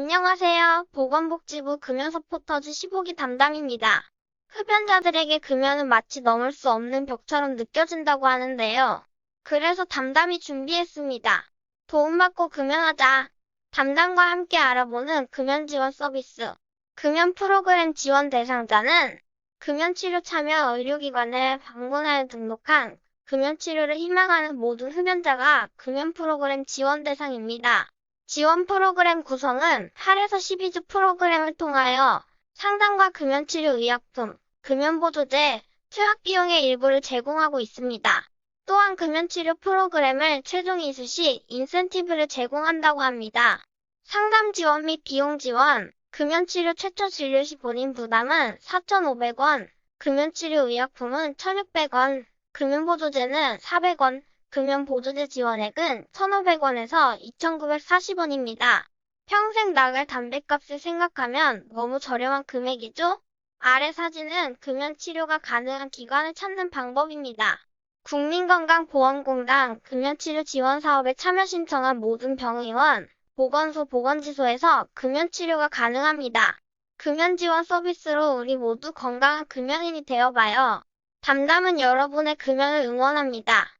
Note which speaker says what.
Speaker 1: 안녕하세요. 보건복지부 금연서포터즈 15기 담당입니다. 흡연자들에게 금연은 마치 넘을 수 없는 벽처럼 느껴진다고 하는데요. 그래서 담담이 준비했습니다. 도움받고 금연하자. 담당과 함께 알아보는 금연 지원 서비스. 금연 프로그램 지원 대상자는 금연치료 참여 의료기관에 방문하여 등록한 금연치료를 희망하는 모든 흡연자가 금연 프로그램 지원 대상입니다. 지원 프로그램 구성은 8에서 12주 프로그램을 통하여 상담과 금연치료 의약품, 금연보조제, 투약 비용의 일부를 제공하고 있습니다. 또한 금연치료 프로그램을 최종 이수 시 인센티브를 제공한다고 합니다. 상담 지원 및 비용 지원, 금연치료 최초 진료 시 본인 부담은 4,500원, 금연치료 의약품은 1,600원, 금연보조제는 400원, 금연보조제 지원액은 1,500원에서 2,940원입니다. 평생 나갈 담뱃값을 생각하면 너무 저렴한 금액이죠? 아래 사진은 금연치료가 가능한 기관을 찾는 방법입니다. 국민건강보험공단 금연치료 지원 사업에 참여 신청한 모든 병의원, 보건소, 보건지소에서 금연치료가 가능합니다. 금연지원 서비스로 우리 모두 건강한 금연인이 되어봐요. 담담은 여러분의 금연을 응원합니다.